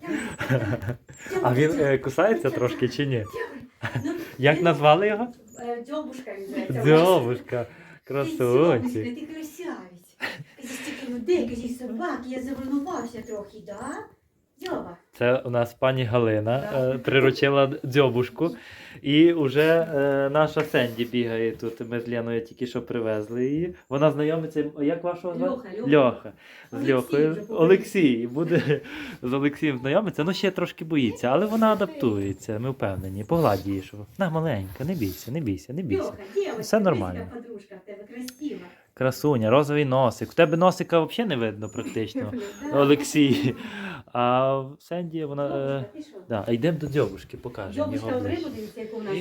Так. А він е, кусається трошки чи ні? Як назвали його? Дзьобушка він. Дзьобушка. Красунчик. Ти красавець. Кажи, стільки людей, собак, я завинувався трохи, да? Дзьоба. Це у нас пані Галина Да. е, приручила дзьобушку. І вже е, наша Сенді бігає тут. Ми з Леною тільки що привезли її. Вона знайомиться. Як вашого звати? Льоха, Льоха. Льоха. З Льохою. Олексій буде з Олексієм знайомиться. Ну ще трошки боїться, але вона адаптується. Ми впевнені. Погладь її, що на маленька, не бійся, не бійся, не бійся. Льоха, дівчинка, Все нормально. подружка в тебе красива. Красуня, розовий носик. У тебе носика взагалі не видно практично. Олексій. А в Сенді вона. Е, да, а йдемо до дзьобушки, покажемо Дзьобушка його от рибу, ближче. дивіться, яку у нас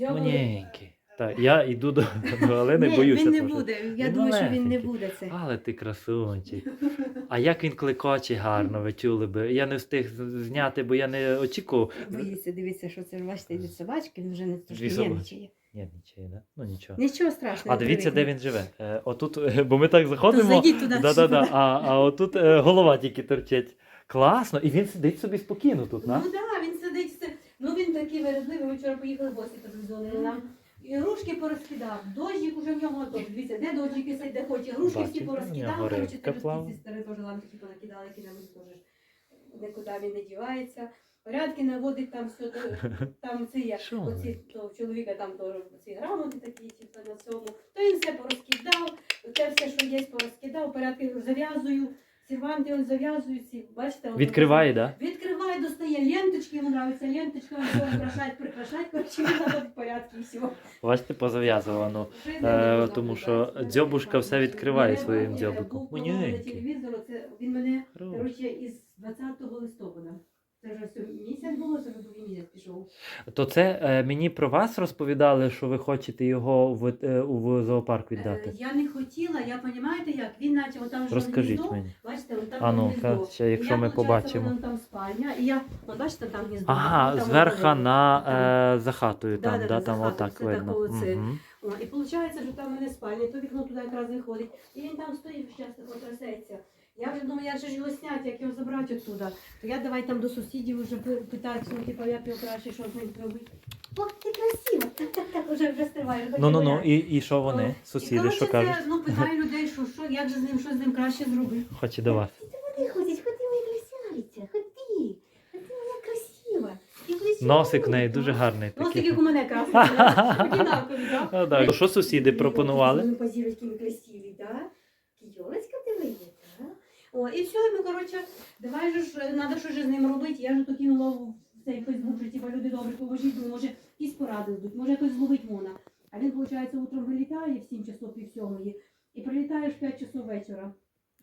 Маленький. Так, я йду до, до Галини, Ні, боюся. він не трошки. буде. Я Він думаю, що він не маленький. буде це. Але ти красунчик. А як він клекоче гарно, ви чули би. Я не встиг з- зняти, бо я не очікував. Боїться, дивіться, що це ж бачите, від собачки, він вже не трошки нервничає. Ні, нічого, да? Ну нічого. Нічого страшного. А дивіться, де він живе. Е, отут, е, бо ми так заходимо. зайдіть туди. Да-да-да. А, а отут е, голова тільки торчить. Класно, і він сидить собі спокійно тут, Ну так, да, він сидить все. Ну він такий вередливий. Ми вчора поїхали в гості подзвонили нам. І грушки порозкидав. Дощик уже в нього готовий. Дивіться, де дощики сидить, де хоче. Грушки всі Бачите, у порозкидав. нього Коротше, тебе плаває. сестри теж лампочки понакидали, які нам теж нікуди він не дівається. Порядки наводить там все, то, там це є. Оці, то в чоловіка там теж ці грамоти такі, типу, на цьому. То він все порозкидав, те все, що є, порозкидав, порядки зав'язую, серванти он зав'язую, ці, бачите, он Відкриває, так? Відкриває, достає ленточки, йому нравиться ленточка, він все украшать, прикрашать, коротше, він наводить порядки і все. Бачите, позав'язувано. Е, тому що дзьобушка все відкриває своїм дзьобиком. був телевізору, це він мене, коротше, із 20 листопада. Це вже все місяць місяць пішов. То це е, мені про вас розповідали, що ви хочете його в, е, в зоопарк віддати. Е, Я не хотіла, я розумієте як, він наче отам Розкажіть гніздо, мені. Бачите, от там А ну, гніздо. ще, якщо я, ми получається, побачимо. воно там спальня, і я, от бачите, там гніздо. Ага, там зверха от на е, за хатою Да, там, да, да, да, там за хатою, отак видно. тако оце. Мгм. О, і виходить, що там в мене спальня, то вікно туди якраз виходить. І він там стоїть час тако трясеться. Я вже думаю, як же ж його зняти, як його забрати оттуда. То я давай там до сусідів вже пи- питати, ну, типу, як його краще, що з ним зробити. О, ти красиво! Вже, вже стриває. Ну ну ну, і, і що вони? О, Сусіди, і, що кажуть? Це, ну, питаю людей, що, що, як же з ним, що з ним краще зробити. Хоче до вас. Ходи, ходить, ходи, моя красавиця, ходи. Ходи, моя красива. Ти красива. Носик в неї дуже гарний Носик, такий. як у мене красивий. Одинаковий, так? Так. Що сусіди пропонували? Позірують, які красиві, да? Кійолочка в тебе є? О, і все, ми, коротше, давай же ж, треба щось з ним робити. Я ж то кинула в цей Фейсбук, що типа люди добре поможіть, ну, може, якісь поради дадуть, може якось зловить вона. А він, виходить, утром вилітає в 7 часов пів сьомої і прилітає в 5 часов вечора.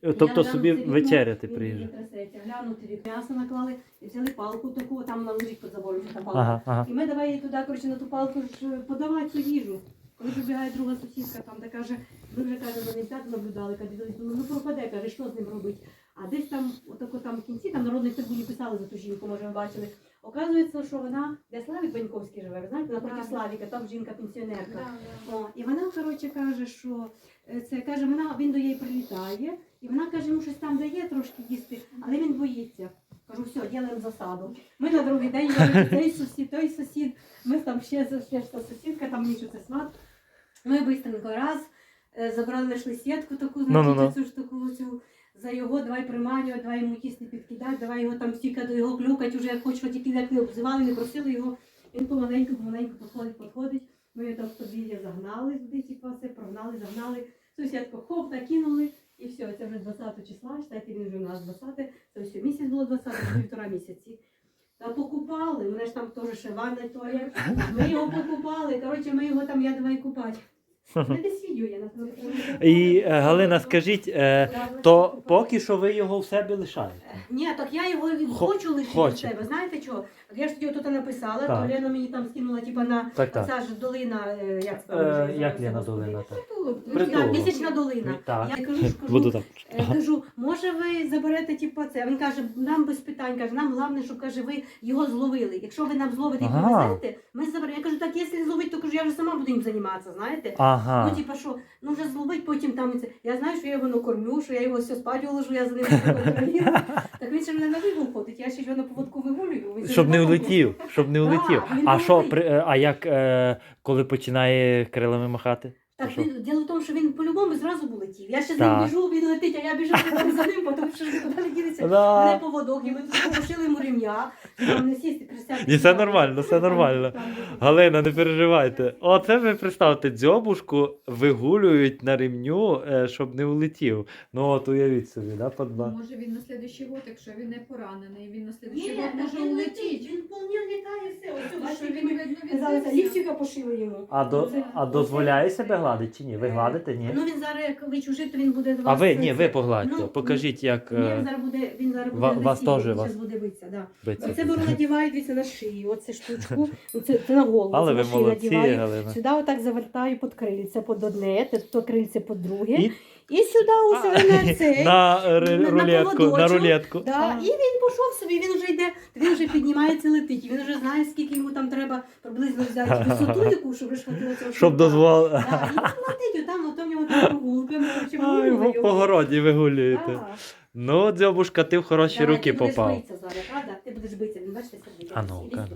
Тобто гляну собі вечеряти приїжджає. Глянути вікно, м'ясо наклали, і взяли палку таку, там на лежить під забором, та палка. Ага, ага. І ми давай туди, коротше, на ту палку ж подавати цю їжу. Коли прибігає друга сусідка, там та каже, ми вже каже, ним так наблюдали, каже, ну пропаде, каже, що з ним робити. А десь там, отако там в кінці, там народний трибуні писали за ту жінку, може ви бачили. Оказується, що вона, де Славік Баньковський живе, ви знаєте, напроти. Славіка, там жінка пенсіонерка. Да, да. О, і вона, коротше, каже, що е, це каже, вона він до її прилітає, і вона каже, йому щось там дає трошки їсти, але він боїться. Кажу, все, ділимо засаду. Ми на другий день говоримо, той сусід, той сусід. Ми там ще, ще сусідка, там нічого це сват. Ми бистренько раз е, забрали, знайшли сітку таку, значить, цю ж таку цю. За його давай приманювати, давай йому їсти підкидати, давай його там стільки до його клюкать, уже як хоч тільки як не обзивали, не просили його. Він помаленьку, помаленьку підходить, підходить. Ми його там в подвір'я загнали типу, все прогнали, загнали. Сусідку хоп, накинули. І все, це вже 20 числа, читайте, він вже у нас 20, це все місяць було 20, півтора місяці. Та покупали, мене ж там теж ще ванна тоє. Ми його покупали. Коротше, ми його там, я давай купати. І е, Галина, скажіть, е, то поки що ви його в себе лишаєте? Ні, так я його Хо- хочу лишити в хоче. себе. Знаєте чого? Я ж тоді тут написала, Так. то Лена мені там скинула, типа на Так, так. долина, е, як там вже як зараз, Лена господи. Долина? Так. Ну, Притулок. Притулок. Так, місячна долина. Так. Я кажу, кажу, Буду так. Е, Кажу, може ви заберете типу, це? Він каже, нам без питань. Каже, нам головне, щоб каже, ви його зловили. Якщо ви нам зловите і Ага. повезете, ми заберемо. Я кажу, так якщо зловить, то кажу, я вже сама буду їм займатися, знаєте? Ага. Ну, типа, що, ну вже зловить, потім там це. Я знаю, що я його накормлю, що я його все спати уложу, я за ним контролювати. Так він ще мене на вигул ходить, я ще його на поводку вигулюю. він Щоб не собі влетів, щоб не Да, він А що, при- е, а як е, коли починає крилами махати? Так, Що? він, діло в тому, що він по-любому зразу полетів. Я ще з Так. ним біжу, він летить, а я біжу за ним, тому що він куди не дінеться. Да. Мене поводок, і ми тут пошили йому ремня. Там не сісти, присядьте. Ні, все нормально, все нормально. Галина, не переживайте. Оце ви представте, дзьобушку вигулюють на ремню, е, щоб не улетів. Ну от уявіть собі, да, подба. Може він на слідуючий год, якщо він не поранений, він на Ні, слідуючий год так може він летить, улетіти. він вполне літає все. Ось Тому бачите, що він він видно казалося, відбився. ліфтика пошили йому. А, до, а дозволяє себе гладити чи ні? Ви гладите, ні? Ну він зараз, коли чужий, то він буде А ви, ні, ви погладьте. Ну, Покажіть, як Ні, він е, зараз буде, він зараз буде Ва- вас висіти, теж, він вас- зараз буде битися, да. биться. Оце беру надіваю, дивіться, на шию, оце штучку, це, це на голову, Але це ви на шию молодці, надіваю. Галина. Сюди отак завертаю під крильце, під одне, то крильце під друге. І? І, сюди усе на цей. На р- на рулетку, на рулетку. Да, і він пішов собі, він вже йде, він вже піднімається, летить. Він вже знає, скільки йому там треба приблизно взяти висоту яку, щоб вже цього. Щоб дозволив. Да, і він летить, отам, ото в нього там прогулка, ми Ай, вигулюємо по городі вигулюєте. Да. Ну, дзьобушка, ти в хороші Давай, руки ти будеш попав. битися зараз, правда? Ти будеш битися, він бачите, сердить. А ну-ка.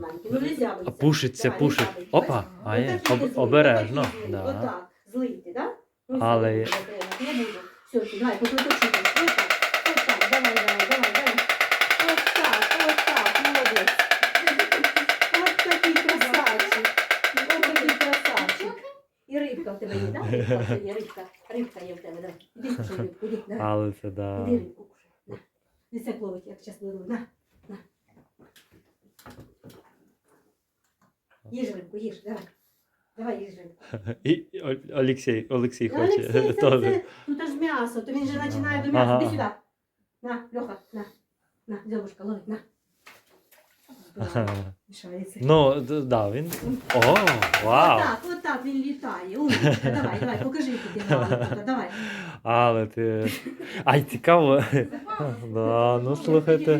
Ну, пушиться, пушить. Опа, а є, об- обережно. отак ти злий. Да. Отак, злий ти, да? Ну, Але- не буду. Все, давай, покруточку. Давай, давай, давай, давай. Отак, отак, молодець. От такий красавчик. От такий красавчик. І рибка в тебе є, да? Рибка в тебе є, рибка. Рибка є в тебе, давай. Іди кушай рибку, іди, давай. Але це да. Іди рибку кушай. На. Десь як ловить, як зараз беру. На, на. Їж рибку, їж, давай. Давай їж. І О- Олексій, Олексій Ну, хоче Олексій, це, теж. це, тут аж м'ясо, то він же починає до м'яса. Ага. Іди сюди. На, Льоха, на. На, дзьобушка, ловить, на. Мішається. Ну, д- да, він. О, вау! Отак, отак він літає. Умничка, давай, давай, покажи, як ти. Давай. Але ти. Ай, цікаво. Да, ну слухайте.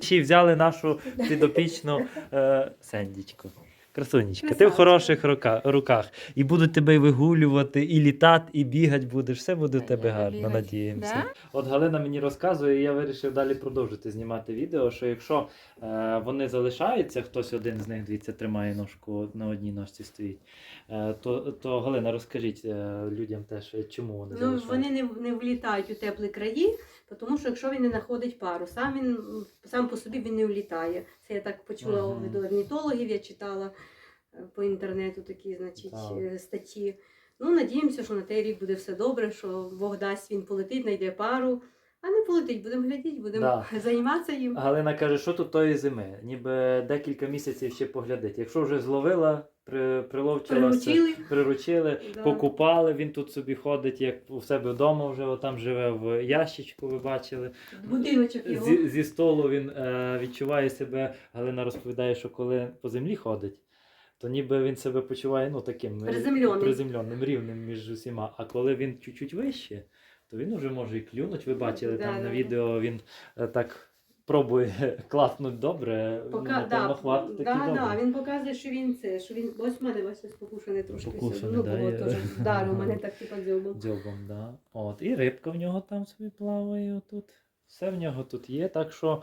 Ще й взяли нашу підопічну е, Сендічку. Красунечка, ти в хороших рука, руках. І будуть тебе вигулювати, і літати, і бігати будеш. Все буде в тебе гарно, бігать. надіємося. Да? От Галина мені розказує, і я вирішив далі продовжити знімати відео, що якщо е, вони залишаються, хтось один з них дивіться, тримає ножку на одній ножці стоїть, е, то, то Галина, розкажіть е, людям теж, чому вони Ну, залишаються. вони не, не влітають у теплі краї, тому що якщо він не знаходить пару, сам він сам по собі він не влітає. Це я так почула Ага. від орнітологів, я читала е, по інтернету такі, значить, Так. е, статті. Ну, надіємося, що на той рік буде все добре, що Бог дасть, він полетить, знайде пару. А не полетить, будемо глядіти, будемо Да. займатися їм. Галина каже, що тут тої зими, ніби декілька місяців ще поглядить. Якщо вже зловила, при, приловчилася, Приручили. приручили, Да. покупали, він тут собі ходить, як у себе вдома вже отам живе в ящичку, ви бачили. Будиночок його. Зі, зі столу він е, відчуває себе. Галина розповідає, що коли по землі ходить, то ніби він себе почуває ну, таким е, Приземльоним. приземльоним, рівним між усіма. А коли він чуть-чуть вище, то він вже може і клюнуть. Ви бачили Да, там да, на да. відео, він е, так пробує класнуть добре. Пока, ну, да, такий да, добрий. да, він показує, що він це, що він ось в мене ось покушений трошки. Покушений, ну, да, було є. теж вдарив у мене так типа дзьобом. Дзьобом, да. От, і рибка в нього там собі плаває отут. Все в нього тут є. Так що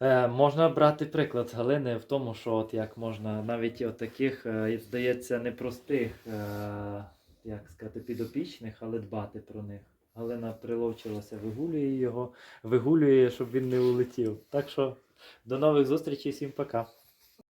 е, можна брати приклад з Галини в тому, що от як можна навіть от таких, е, здається, непростих, е, як сказати, підопічних, але дбати про них. Галина приловчилася, вигулює його, вигулює, щоб він не улетів. Так що до нових зустрічей, всім пока.